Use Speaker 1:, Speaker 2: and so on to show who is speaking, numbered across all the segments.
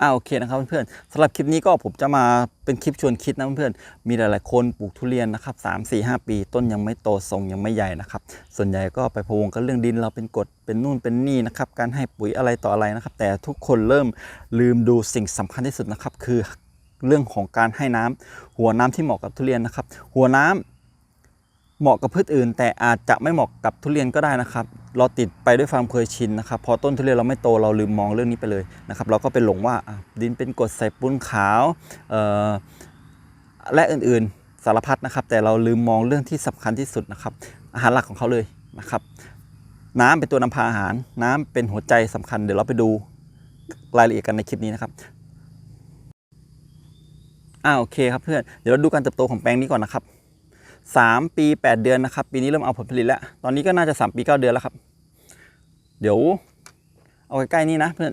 Speaker 1: อ่าโอเคนะครับเพื่อนๆสำหรับคลิปนี้ก็ผมจะมาเป็นคลิปชวนคิดนะเพื่อนๆมีหลายๆคนปลูกทุเรียนนะครับสามสี่ห้าปี ต้นยังไม่โตทรงยังไม่ใหญ่นะครับ ส่วนใหญ่ก็ไปพวงกันเรื่องดินเราเป็นกรดเป็นนู่นเป็นนี่นะครับการให้ปุ๋ยอะไรต่ออะไรนะครับ แต่ทุกคนเริ่มลืมดูสิ่งสำคัญที่สุดนะครับ คือเรื่องของการให้น้ำหัวน้ำที่เหมาะกับทุเรียนนะครับ หัวน้ำ เหมาะกับพืชอื่น แต่อาจจะไม่เหมาะกับทุเรียนก็ได้นะครับ เราติดไปด้วยความเคยชินนะครับ พอต้นทุเรียนเราไม่โตเราลืมมองเรื่องนี้ไปเลยนะครับ เราก็ไปหลงว่าดินเป็นกรดใส่ปูนขาวและอื่นๆสารพัดนะครับ แต่เราลืมมองเรื่องที่สำคัญที่สุดนะครับ อาหารหลักของเขาเลยนะครับ น้ำเป็นตัวนำพาอาหาร น้ำเป็นหัวใจสำคัญเดี๋ยวเราไปดูรายละเอียดกันในคลิปนี้นะครับอ่าโอเคครับเพื่อนเดี๋ยวเราดูการเติบโตของแปลงนี้ก่อนนะครับ สามปีแปดเดือนนะครับ ปีนี้เริ่มเอาผลผลิตแล้ว ตอนนี้ก็น่าจะสามปีเก้าเดือนแล้วครับ เดี๋ยว เอาใกล้ๆนี่นะเพื่อน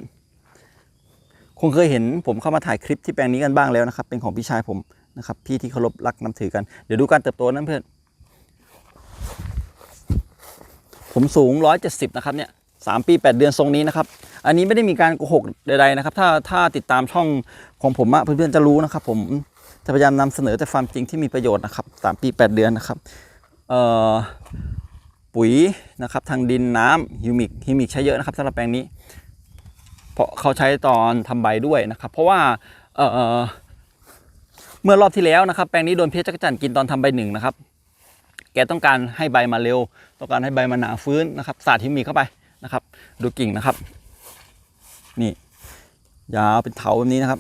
Speaker 1: คงเคยเห็นผมเข้ามาถ่ายคลิปที่แปลงนี้กันบ้างแล้วนะครับ เป็นของพี่ชายผมนะครับ พี่ที่เคารพรักนับถือกัน เดี๋ยวดูการเติบโตนั้นเพื่อน ผมสูง 170 นะครับเนี่ยสามปี 8 เดือนทรงนี้นะครับ อันนี้ไม่ได้มีการโกหกใดๆนะครับ ถ้าถ้าติดตามช่องของผมอะเพื่อนๆจะรู้นะครับ ผม จะพยายามนำเสนอแต่ความจริงที่มีประโยชน์นะครับสามปี8เดือนนะครับปุ๋ยนะครับทางดินน้ำฮิวมิกฮิวมิกใช้เยอะนะครับสำหรับแปลงนี้ เพราะเขาใช้ตอนทำใบด้วยนะครับ เพราะว่าเเมื่อรอบที่แล้วนะครับ แปลงนี้โดนเพชรจักรจันกินตอนทำใบหนึ่งนะครับ แกต้องการให้ใบมาเร็ว ต้องการให้ใบมาหนาฟื้นนะครับสาดฮิวมิกเข้าไปนะครับ ดูกิ่งนะครับ นี่ยาวเป็นเถาแบบนี้นะครับ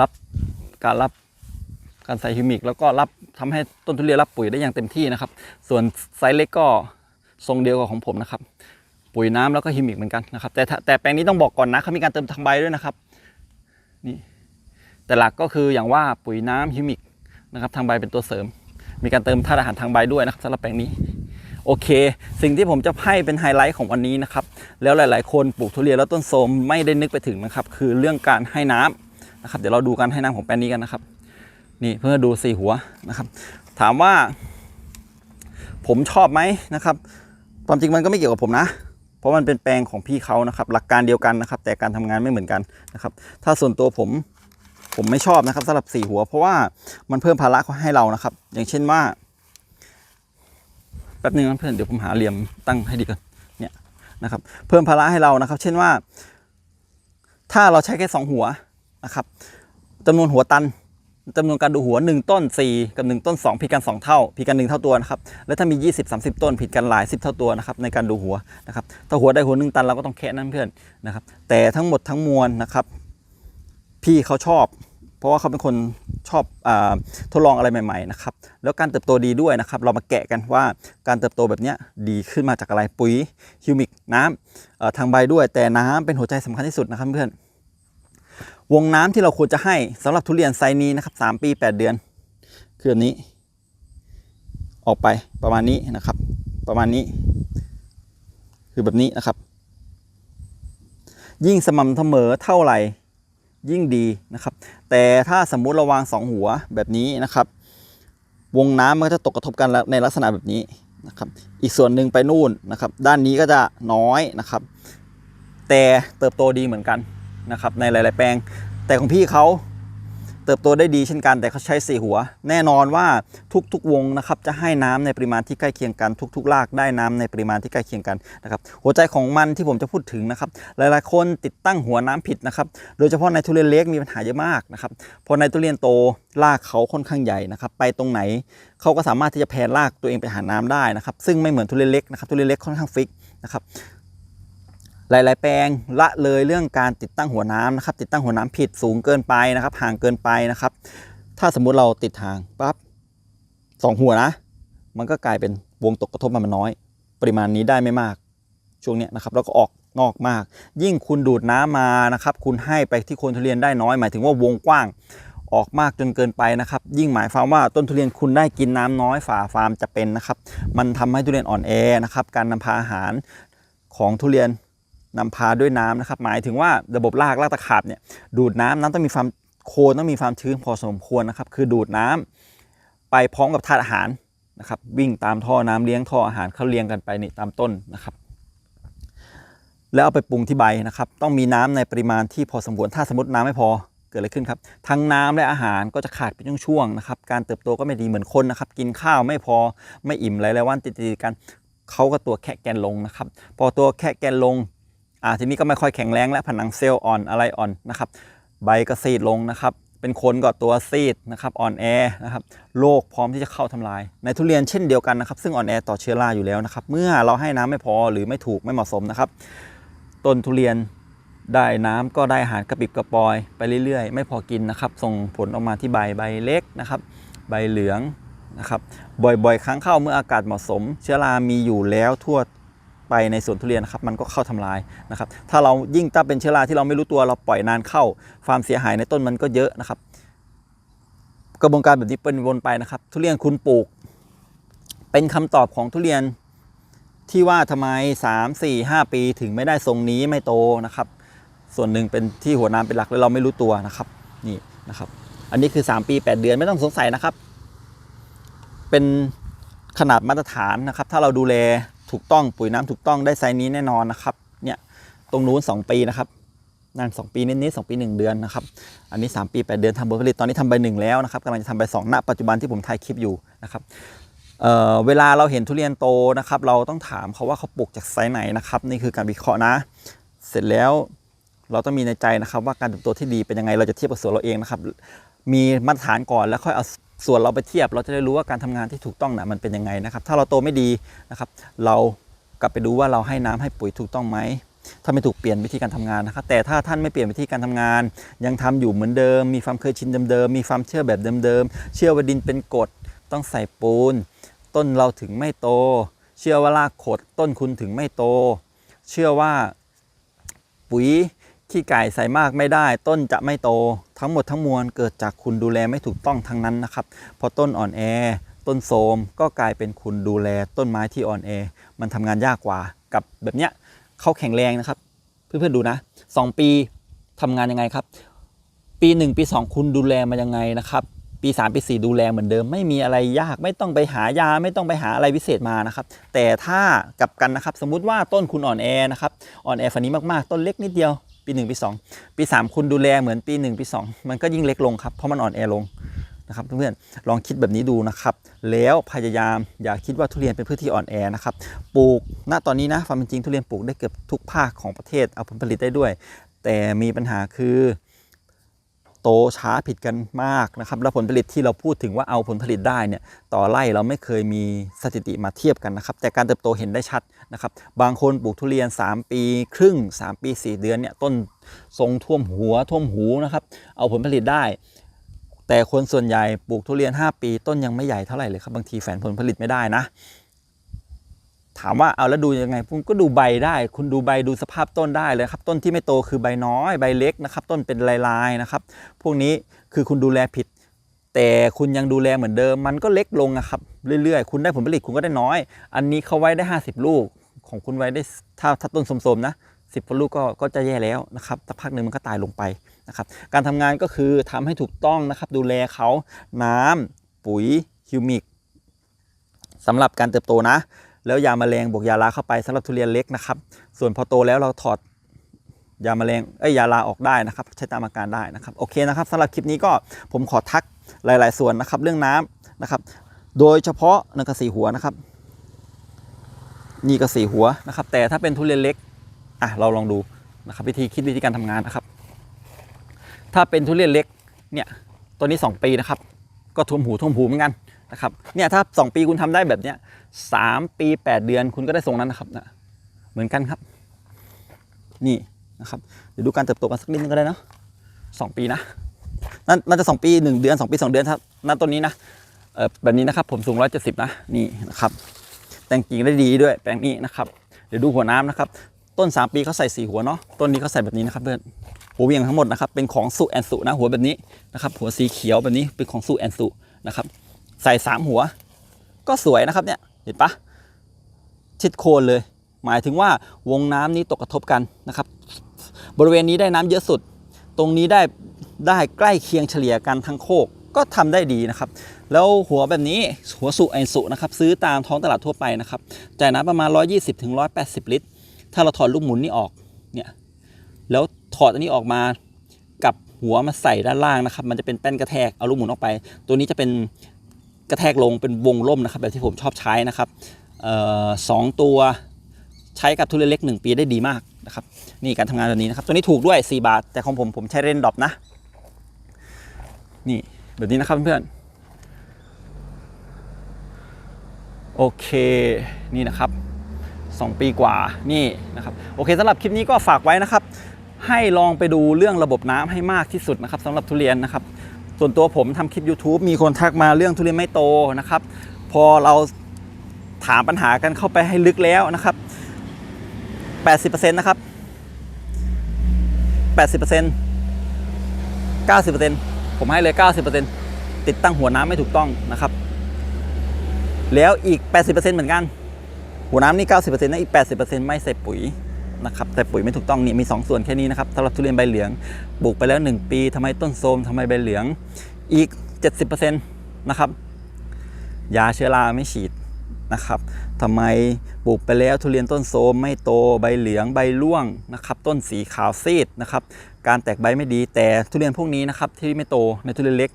Speaker 1: รับการรับการใส่ฮิวมิก แล้วก็รับทำให้ต้นทุเรียนรับปุ๋ยได้อย่างเต็มที่นะครับ ส่วนไซส์เล็กก็ทรงเดียวกับของผมนะครับ ปุ๋ยน้ำแล้วก็ฮิวมิกเหมือนกันนะครับแต่แต่แปลงนี้ต้องบอกก่อนนะเขามีการเติมทางใบด้วยนะครับนี่แต่หลักก็คืออย่างว่าปุ๋ยน้ำฮิวมิกนะครับทางใบเป็นตัวเสริม มีการเติมธาตุอาหารทางใบด้วยนะครับสำหรับแปลงนี้โอเค สิ่งที่ผมจะให้เป็นไฮไลท์ของวันนี้นะครับ แล้วหลาย ๆ คนปลูกทุเรียนแล้วต้นโทมไม่ได้นึกไปถึงนะครับ คือเรื่องการให้น้ำ นะครับเดี๋ยวเราดูการให้น้ำของแปลงนี้กันนะครับนี่เพื่อดูสี่หัวนะครับ ถามว่า ผมชอบไหมนะครับ ความจริงมันก็ไม่เกี่ยวกับผมนะ เพราะมันเป็นแปลงของพี่เขานะครับ หลักการเดียวกันนะครับ แต่การทำงานไม่เหมือนกันนะครับ ถ้าส่วนตัวผมผมไม่ชอบนะครับสำหรับสี่หัว เพราะว่ามันเพิ่มภาระให้เรานะครับ อย่างเช่นว่าแป๊บนึงนะเพื่อนเดี๋ยวผมหาเหลี่ยมตั้งให้ดีก่อนเนี่ยนะครับ เพิ่มภาระให้เรานะครับ เช่นว่า ถ้าเราใช้แค่สองหัว นะครับจำนวนหัวตันจำนวนการดูหัว 1 ต้น 4 กับ 1 ต้น 2 ผิดกัน 2 เท่า ผิดกัน 1 เท่าตัวนะครับ แล้วถ้ามี 20 30 ต้นผิดกันหลาย 10 เท่าตัวนะครับในการดูหัวนะครับ ถ้าหัวได้หัวหนึ่งตันเราก็ต้องแค่นั้นเพื่อนนะครับ แต่ทั้งหมดทั้งมวลนะครับ พี่เขาชอบ เพราะว่าเขาเป็นคนชอบอทดลองอะไรใหม่ๆนะครับ แล้วการเติบโตดีด้วยนะครับ เรามาแกะกันว่าการเติบโตแบบนี้ดีขึ้นมาจากอะไร ปุ๋ย ฮิวมิก น้ำทางใบด้วย แต่น้ำเป็นหัวใจสำคัญที่สุดนะครับเพื่อน วงน้ำที่เราควรจะให้สำหรับทุเรียนไซนี้นะครับ3ปี8เดือน คือแบบนี้ ออกไปประมาณนี้นะครับ ประมาณนี้ คือแบบนี้นะครับ ยิ่งสม่ำเสมอเท่าไหร่ยิ่งดีนะครับ แต่ถ้าสมมุติเราวางสองหัวแบบนี้นะครับ วงน้ำมันก็จะตกกระทบกันในลักษณะแบบนี้นะครับ อีกส่วนหนึ่งไปนู่นนะครับ ด้านนี้ก็จะน้อยนะครับ แต่เติบโตดีเหมือนกัน นะครับในหลาย ๆ แปลง แต่ของพี่เขาเติบโตได้ดีเช่นกันแต่เขาใช้สี่หัว แน่นอนว่าทุก ๆ วงนะครับจะให้น้ำในปริมาณที่ใกล้เคียงกันทุก ๆ รากได้น้ำในปริมาณที่ใกล้เคียงกันนะครับหัวใจของมันที่ผมจะพูดถึงนะครับหลายๆ คนติดตั้งหัวน้ำผิดนะครับโดยเฉพาะในทุเรียนเล็กมีปัญหาเยอะมากนะครับพอในทุเรียนโตรากเขาค่อนข้างใหญ่นะครับไปตรงไหนเขาก็สามารถที่จะแผ่รากตัวเองไปหาน้ำได้นะครับซึ่งไม่เหมือนทุเรียนเล็กนะครับทุเรียนเล็กค่อนข้างฟิกนะครับ หลาย ๆ แปลงละเลยเรื่องการติดตั้งหัวน้ำนะครับ ติดตั้งหัวน้ำผิดสูงเกินไปนะครับ ห่างเกินไปนะครับ ถ้าสมมุติเราติดห่างปั๊บสองหัวนะ มันก็กลายเป็นวงตกกระทบมันน้อย ปริมาณนี้ได้ไม่มาก ช่วงเนี้ยนะครับแล้วก็ออกนอกมาก ยิ่งคุณดูดน้ำมานะครับ คุณให้ไปที่โคนทุเรียนได้น้อย หมายถึงว่าวงกว้างออกมากจนเกินไปนะครับ ยิ่งหมายความว่าต้นทุเรียนคุณได้กินน้ำน้อยฝ่าฟาร์มจะเป็นนะครับ มันทำให้ทุเรียนอ่อนแอนะครับ การนำพาอาหารของทุเรียน นำพาด้วยน้ำนะครับ หมายถึงว่าระบบรากรากตะขาบเนี่ยดูดน้ำน้ำต้องมีความโคนต้องมีความชื้นพอสมควรนะครับ คือดูดน้ำไปพร้อมกับธาตุอาหารนะครับ วิ่งตามท่อน้ำเลี้ยงท่ออาหารเขาเลี้ยงกันไปนี่ตามต้นนะครับ แล้วเอาไปปรุงที่ใบนะครับ ต้องมีน้ำในปริมาณที่พอสมควรถ้าสมมติน้ำไม่พอเกิดอะไรขึ้นครับ ทั้งน้ำและอาหารก็จะขาดเป็นช่วงๆนะครับ การเติบโตก็ไม่ดีเหมือนคนนะครับ กินข้าวไม่พอไม่อิ่มหลายๆวันติดๆกันเขาก็ตัวแค่แกนลงนะครับ พอตัวแค่แกนลง อ่าทีนี้ก็ไม่ค่อยแข็งแรงและผนังเซลล์อ่อนอะไรอ่อนนะครับ ใบก็ซีดลงนะครับ เป็นคนก็ตัวซีดนะครับอ่อนแอนะครับโรคพร้อมที่จะเข้าทำลาย ในทุเรียนเช่นเดียวกันนะครับ ซึ่งอ่อนแอต่อเชื้อราอยู่แล้วนะครับ เมื่อเราให้น้ำไม่พอหรือไม่ถูกไม่เหมาะสมนะครับ ต้นทุเรียนได้น้ำก็ได้อาหารกระปิบกระปอยไปเรื่อยๆ ไม่พอกินนะครับ ส่งผลออกมาที่ใบใบเล็กนะครับ ใบเหลืองนะครับ บ่อยๆ ครั้งเข้าเมื่ออากาศเหมาะสม เชื้อรามีอยู่แล้วทั่ว ไปในสวนทุเรียนนะครับมันก็เข้าทำลายนะครับถ้าเรายิ่งถ้าเป็นเชื้อราที่เราไม่รู้ตัวเราปล่อยนานเข้าความเสียหายในต้นมันก็เยอะนะครับ กระบวนการแบบนี้เป็นวนไปนะครับ ทุเรียนคุณปลูก เป็นคำตอบของทุเรียนที่ว่าทำไม 3 4 5 ปีถึงไม่ได้ทรงนี้ไม่โตนะครับ ส่วนหนึ่งเป็นที่หัวน้ำเป็นหลักแล้วเราไม่รู้ตัวนะครับนี่นะครับ อันนี้คือ 3 ปี 8 เดือนไม่ต้องสงสัยนะครับ เป็นขนาดมาตรฐานนะครับ ถ้าเราดูแล ถูกต้องปุ๋ยน้ำถูกต้องได้ไซส์นี้แน่นอนนะครับ เนี่ยตรงนู้น2ปีนะครับนั่น2ปีนิดๆ2ปี 1 เดือนนะครับ อันนี้ 3 ปี 8 เดือนทำผลผลิตตอนนี้ทำใบหนึ่งแล้วนะครับกำลังจะทำใบสองณปัจจุบันที่ผมถ่ายคลิปอยู่นะครับเเวลาเราเห็นทุเรียนโตนะครับ เราต้องถามเขาว่าเขาปลูกจากไซส์ไหนนะครับ นี่คือการวิเคราะห์นะ เสร็จแล้วเราต้องมีในใจนะครับ ว่าการเติบโตที่ดีเป็นยังไงเราจะเทียบกับสวนเราเองนะครับ มีมาตรฐานก่อนแล้วค่อยเอา ส่วนเราไปเทียบเราจะได้รู้ว่าการทำงานที่ถูกต้องนะมันเป็นยังไงนะครับ ถ้าเราโตไม่ดีนะครับ เรากลับไปดูว่าเราให้น้ำให้ปุ๋ยถูกต้องไหมถ้าไม่ถูกเปลี่ยนวิธีการทำงานนะครับ แต่ถ้าท่านไม่เปลี่ยนวิธีการทำงาน ยังทำอยู่เหมือนเดิม มีความเคยชินเดิมๆมีความเชื่อแบบเดิมๆเชื่อว่าดินเป็นกรดต้องใส่ปูน ต้นเราถึงไม่โต เชื่อว่า รากขดต้นคุณถึงไม่โต เชื่อว่าปุ๋ย ขี้ไก่ใส่มากไม่ได้ ต้นจะไม่โต ทั้งหมดทั้งมวลเกิดจากคุณดูแลไม่ถูกต้องทั้งนั้นนะครับ พอต้นอ่อนแอ ต้นโทมก็กลายเป็นคุณดูแลต้นไม้ที่อ่อนแอ มันทำงานยากกว่ากับแบบเนี้ยเขาแข็งแรงนะครับ เพื่อนๆดูนะสองปีทำงานยังไงครับ ปีหนึ่งปีสองคุณดูแลมายังไงนะครับ ปี 3 ปี 4 ดูแลเหมือนเดิม ไม่มีอะไรยาก ไม่ต้องไปหายา ไม่ต้องไปหาอะไรพิเศษมานะครับ แต่ถ้ากลับกันนะครับ สมมุติว่าต้นคุณอ่อนแอนะครับ อ่อนแอฝันนี้มากๆ ต้นเล็กนิดเดียว ปี1ปี2 ปี 3 คุณดูแลเหมือนปี 1 ปี 2 มันก็ยิ่งเล็กลงครับเพราะมันอ่อนแอลงนะครับเพื่อนๆลองคิดแบบนี้ดูนะครับ แล้วพยายามอย่าคิดว่าทุเรียนเป็นพืชที่อ่อนแอนะครับปลูกณตอนนี้นะความเป็นจริงทุเรียนปลูกได้เกือบทุกภาคของประเทศเอาผลผลิตได้ด้วย แต่มีปัญหาคือ โตช้าผิดกันมากนะครับ แล้วผลผลิตที่เราพูดถึงว่าเอาผลผลิตได้เนี่ยต่อไร่เราไม่เคยมีสถิติมาเทียบกันนะครับ แต่การเติบโตเห็นได้ชัดนะครับ บางคนปลูกทุเรียน 3 ปีครึ่ง 3 ปี 4 เดือนเนี่ยต้นทรงท่วมหัวท่วมหูนะครับ เอาผลผลิตได้ แต่คนส่วนใหญ่ปลูกทุเรียน 5 ปี ต้นยังไม่ใหญ่เท่าไหร่เลยครับบางทีแฝนผลผลิตไม่ได้นะ ถามว่าเอาแล้วดูยังไงคุณก็ดูใบได้ คุณดูใบดูสภาพต้นได้เลยครับ ต้นที่ไม่โตคือใบน้อยใบเล็กนะครับ ต้นเป็นลายๆนะครับ พวกนี้คือคุณดูแลผิด แต่คุณยังดูแลเหมือนเดิม มันก็เล็กลงนะครับ เรื่อยๆ คุณได้ผลผลิตคุณก็ได้น้อย อันนี้เขาไว้ได้ 50 ลูก ของคุณไว้ได้ถ้าถ้าต้นสมๆนะสิบลูกก็ก็จะแย่แล้วนะครับสักพักหนึ่งมันก็ตายลงไปนะครับ การทำงานก็คือทำให้ถูกต้องนะครับ ดูแลเขาน้ำปุ๋ยฮิวมิกสำหรับการเติบโตนะ แล้วยาแมลงบวกยาลาเข้าไปสำหรับทุเรียนเล็กนะครับ ส่วนพอโตแล้วเราถอดยาแมลงเอ้ยยาลาออกได้นะครับ ใช้ตามอาการได้นะครับโอเคนะครับสำหรับคลิปนี้ก็ผมขอทักหลาย ๆ ส่วนนะครับ เรื่องน้ำนะครับ โดยเฉพาะนังกระสีหัวนะครับ นี่กระสีหัวนะครับ แต่ถ้าเป็นทุเรียนเล็กอะเราลองดูนะครับ วิธีคิดวิธีการทำงานนะครับ ถ้าเป็นทุเรียนเล็กเนี่ยตัวนี้ 2 ปีนะครับ ก็ท่วมหูท่วมหูเหมือนกัน นะครับเนี่ยถ้า 2 ปีคุณทำได้แบบเนี้ยสามปี 8 เดือนคุณก็ได้ทรงนั้นนะครับนะเหมือนกันครับ นี่นะครับเดี๋ยวดูการเติบโตกันสักนิดนึงก็ได้เนาะสองปีนะนั่นน่าจะสองปีหนึ่งเดือนสองปีสองเดือนถ้าณต้นนี้นะแบบนี้นะครับผมสูงร้อยเจ็ดสิบนะนี่นะครับแต่งกิ่งได้ดีด้วยแปลงนี้นะครับ เดี๋ยวดูหัวน้ำนะครับ ต้น 3 ปีเขาใส่สีหัวเนาะต้นนี้เขาใส่แบบนี้นะครับเพื่อนหัวเวียงทั้งหมดนะครับเป็นของสุแอนสุนะหัวแบบนี้นะครับหัวสีเขียวแบบนี้เป็นของสุแอนสุนะครับ ใส่สามหัว ก็สวยนะครับเนี่ยเห็นปะชิดโคนเลย หมายถึงว่าวงน้ำนี้ตกกระทบกันนะครับ บริเวณนี้ได้น้ำเยอะสุด ตรงนี้ได้ได้ใกล้เคียงเฉลี่ยกันทั้งโคกก็ทำได้ดีนะครับ แล้วหัวแบบนี้หัวสุไอสุนะครับซื้อตามท้องตลาดทั่วไปนะครับจ่ายน้ำประมาณ 120-180 ลิตร ถ้าเราถอดลูกหมุนนี่ออกเนี่ยแล้วถอดอันนี้ออกมากับหัวมาใส่ด้านล่างนะครับ มันจะเป็นแป้นกระแทกเอาลูกหมุนออกไป ตัวนี้จะเป็น กระแทกลงเป็นวงล่มนะครับแบบที่ผมชอบใช้นะครับออสองตัวใช้กับทุเรียนเล็ก 1 ปีได้ดีมากนะครับนี่การทำงานแบบนี้นะครับตัวนี้ถูกด้วย 4 บาท แต่ของผมผมใช้เรนดอปนะ นี่แบบนี้นะครับเพื่อนโอเคนี่นะครับ 2 ปีกว่านี่นะครับโอเคสำหรับคลิปนี้ก็ฝากไว้นะครับ ให้ลองไปดูเรื่องระบบน้ำให้มากที่สุดนะครับสำหรับทุเรียนนะครับ ส่วนตัวผมทำคลิป YouTube มีคนทักมาเรื่องทุเรียนไม่โตนะครับ พอเราถามปัญหากันเข้าไปให้ลึกแล้วนะครับ 80%นะครับ 80% 90%ผมให้เลย 90%ติดตั้งหัวน้ำไม่ถูกต้องนะครับ แล้วอีก 80%เหมือนกัน หัวน้ำนี่ 90%นะอีก 80%ไม่ใส่ปุ๋ย นะครับแต่ปุ๋ยไม่ถูกต้องนี่มี 2 ส่วนแค่นี้นะครับสำหรับทุเรียนใบเหลืองปลูกไปแล้ว 1 ปีทำไมต้นโทมทำไมใบเหลืองอีก 70%นะครับยาเชื้อราไม่ฉีดนะครับทำไมปลูกไปแล้วทุเรียนต้นโทมไม่โตใบเหลืองใบร่วงนะครับ ต้นสีขาวซีดนะครับ การแตกใบไม่ดีแต่ทุเรียนพวกนี้นะครับที่ไม่โตในทุเรียนเล็ก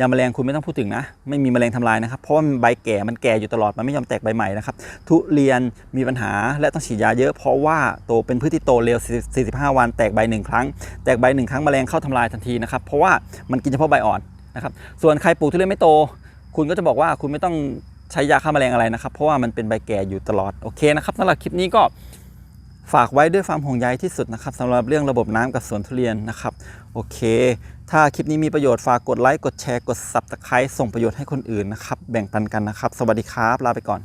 Speaker 1: ยาแมลงคุณไม่ต้องพูดถึงนะ ไม่มีแมลงทำลายนะครับ เพราะว่าใบแก่มันแก่อยู่ตลอด มันไม่ยอมแตกใบใหม่นะครับ ทุเรียนมีปัญหาและต้องฉีดยาเยอะ เพราะว่าโตเป็นพืชที่โตเร็ว 45 วันแตกใบหนึ่งครั้ง แตกใบหนึ่งครั้งแมลงเข้าทำลายทันทีนะครับ เพราะว่ามันกินเฉพาะใบอ่อนนะครับ ส่วนใครปลูกทุเรียนไม่โต คุณก็จะบอกว่าคุณไม่ต้องใช้ยาฆ่าแมลงอะไรนะครับ เพราะว่ามันเป็นใบแก่อยู่ตลอด โอเคนะครับสำหรับคลิปนี้ก็ฝากไว้ด้วยความห่วงใยที่สุดนะครับสำหรับเรื่องระบบน้ำกับสวนทุเรียนนะครับ โอเค ถ้าคลิปนี้มีประโยชน์ฝากกดไลค์ กดแชร์ กด Subscribe ส่งประโยชน์ให้คนอื่นนะครับ แบ่งปันกันนะครับ สวัสดีครับ ลาไปก่อน